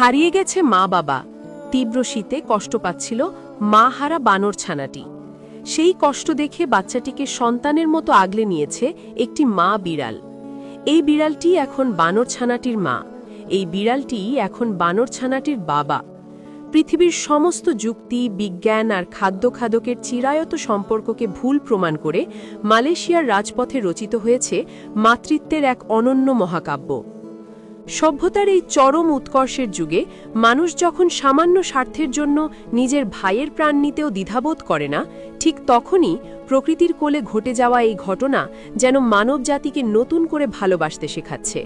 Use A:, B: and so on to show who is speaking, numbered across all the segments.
A: হারিয়ে গেছে মা বাবা। তীব্র শীতে কষ্ট পাচ্ছিল মা হারা বানর ছানাটি। সেই কষ্ট দেখে বাচ্চাটিকে সন্তানের মতো আগলে নিয়েছে একটি মা বিড়াল। এই বিড়ালটি এখন বানর ছানাটির মা। এই বিড়ালটি এখন বানর ছানাটির বাবা। পৃথিবীর সমস্ত যুক্তি, বিজ্ঞান আর খাদ্য খাদকের চিরায়ত সম্পর্ককে ভুল প্রমাণ করে মালয়েশিয়ার রাজপথে রচিত হয়েছে মাতৃত্বের এক অনন্য মহাকাব্য। সভ্যতার এই চরম উৎকর্ষের যুগে মানুষ যখন সামান্য স্বার্থের জন্য নিজের ভাইয়ের প্রাণ নিতেও দ্বিধাবোধ করে না, ঠিক তখনই প্রকৃতির কোলে ঘটে যাওয়া এই ঘটনা যেন মানব জাতিকে নতুন করে ভালোবাসতে শেখাচ্ছে।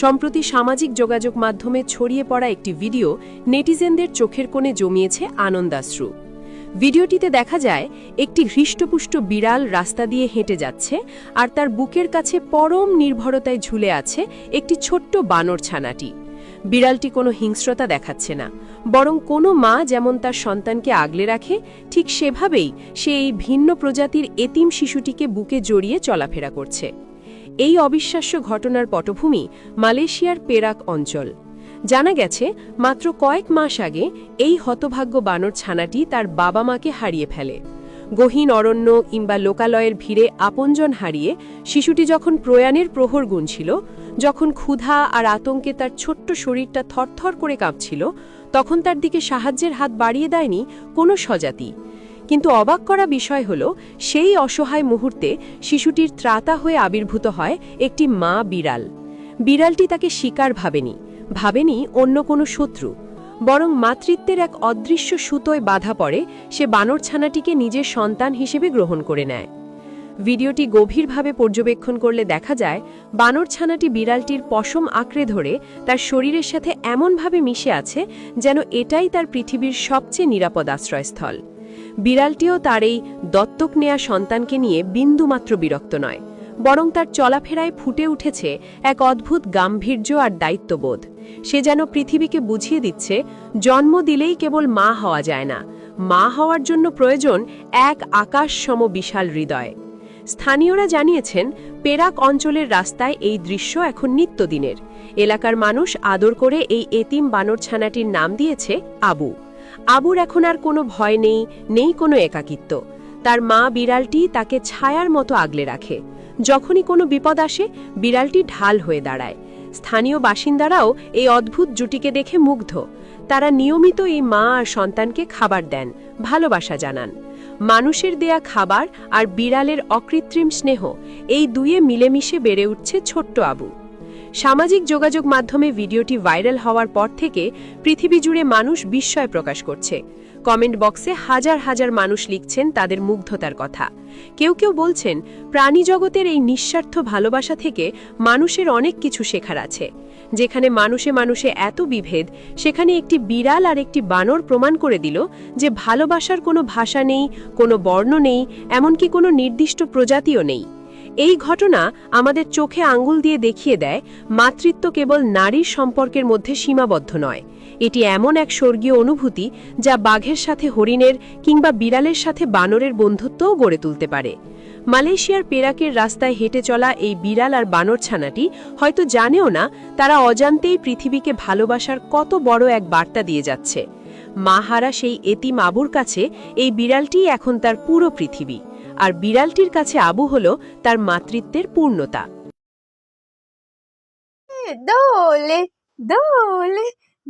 A: সম্প্রতি সামাজিক যোগাযোগ মাধ্যমে ছড়িয়ে পড়া একটি ভিডিও নেটিজেনদের চোখের কোণে জমিয়েছে আনন্দাশ্রু। ভিডিওটিতে দেখা যায়, একটি হৃষ্টপুষ্ট বিড়াল রাস্তা দিয়ে হেঁটে যাচ্ছে আর তার বুকের কাছে পরম নির্ভরতায় ঝুলে আছে একটি ছোট্ট বানর ছানাটি। বিড়ালটি কোনো হিংস্রতা দেখাচ্ছে না, বরং কোনো মা যেমন তার সন্তানকে আগলে রাখে, ঠিক সেভাবেই সে এই ভিন্ন প্রজাতির এতিম শিশুটিকে বুকে জড়িয়ে চলাফেরা করছে। এই অবিশ্বাস্য ঘটনার পটভূমি মালয়েশিয়ার পেরাক অঞ্চল। জানা গেছে, মাত্র কয়েক মাস আগে এই হতভাগ্য বানর ছানাটি তার বাবা মাকে হারিয়ে ফেলে। গহীন অরণ্য কিংবা লোকালয়ের ভিড়ে আপনজন হারিয়ে শিশুটি যখন প্রয়াণের প্রহর গুনছিল, যখন ক্ষুধা আর আতঙ্কে তার ছোট্ট শরীরটা থরথর করে কাঁপছিল, তখন তার দিকে সাহায্যের হাত বাড়িয়ে দেয়নি কোনো স্বজাতি। কিন্তু অবাক করা বিষয় হল, সেই অসহায় মুহূর্তে শিশুটির ত্রাতা হয়ে আবির্ভূত হয় একটি মা বিড়াল। বিড়ালটি তাকে শিকার ভাবেনি। ভাবেনি অন্য কোনো শত্রু, বরং মাতৃত্বের এক অদৃশ্য সুতোয় বাধা পড়ে সে বানর ছানাটিকে নিজের সন্তান হিসেবে গ্রহণ করে নেয়। ভিডিওটি গভীরভাবে পর্যবেক্ষণ করলে দেখা যায় বানর ছানাটি বিড়ালটির পশম আঁকড়ে ধরে তার শরীরের সাথে এমনভাবে মিশে আছে যেন এটাই তার পৃথিবীর সবচেয়ে নিরাপদ আশ্রয়স্থল। বিড়ালটিও তার এই দত্তক নেয়া সন্তানকে নিয়ে বিন্দুমাত্র বিরক্ত নয়। বরং তার চলাফেরায় ফুটে উঠেছে এক অদ্ভুত গাম্ভীর্য আর দায়িত্ববোধ। সে যেন পৃথিবীকে বুঝিয়ে দিচ্ছে, জন্ম দিলেই কেবল মা হওয়া যায় না। মা হওয়ার জন্য প্রয়োজন এক আকাশ সম বিশাল হৃদয়। স্থানীয়রা জানিয়েছেন, পেরাক অঞ্চলের রাস্তায় এই দৃশ্য এখন নিত্যদিনের। এলাকার মানুষ আদর করে এই এতিম বানর ছানাটির নাম দিয়েছে আবু। আবুর এখন আর কোনো ভয় নেই নেই কোনো একাকিত্ব। তার মা বিড়ালটি তাকে ছায়ার মতো আগলে রাখে। যখনই কোনো বিপদ আসে, বিড়ালটি ঢাল হয়ে দাঁড়ায়। স্থানীয় বাসিন্দারাও এই অদ্ভুত জুটিকে দেখে মুগ্ধ। তারা নিয়মিত এই মা আর সন্তানকে খাবার দেন, ভালোবাসা জানান। মানুষের দেয়া খাবার আর বিড়ালের অকৃত্রিম স্নেহ, এই দুয়ে মিলেমিশে বেড়ে উঠছে ছোট্ট আবু। সামাজিক যোগাযোগ মাধ্যমে ভিডিওটি ভাইরাল হওয়ার পর থেকে পৃথিবী জুড়ে মানুষ বিস্ময় প্রকাশ করছে। কমেন্ট বক্সে হাজার হাজার মানুষ লিখছেন তাদের মুগ্ধতার কথা। কেউ কেউ বলছেন, প্রাণী জগতের এই নিঃস্বার্থ ভালোবাসা থেকে মানুষের অনেক কিছু শেখার আছে। যেখানে মানুষে মানুষে এত বিভেদ, সেখানে একটি বিড়াল আর একটি বানর প্রমাণ করে দিল যে ভালোবাসার কোনো ভাষা নেই, কোনো বর্ণ নেই, এমনকি কোনো নির্দিষ্ট প্রজাতিও নেই। এই ঘটনা আমাদের চোখে আঙ্গুল দিয়ে দেখিয়ে দেয়, মাতৃত্ব কেবল নারীর সম্পর্কের মধ্যে সীমাবদ্ধ নয়। এটি এমন এক স্বর্গীয় অনুভূতি যা বাঘের সাথে হরিণের কিংবা বিড়ালের সাথে বানরের বন্ধুত্বও গড়ে তুলতে পারে। মালয়েশিয়ার পেরাকের রাস্তায় হেঁটে চলা এই বিড়াল আর বানর ছানাটি হয়তো জানেও না, তারা অজান্তেই পৃথিবীকে ভালোবাসার কত বড় এক বার্তা দিয়ে যাচ্ছে। মাহারা সেই এতিম আবুর কাছে এই বিড়ালটিই এখন তার পুরো পৃথিবী। আর বিড়ালটির কাছে আবু হল তার মাতৃত্বের পূর্ণতা
B: দোলে dole.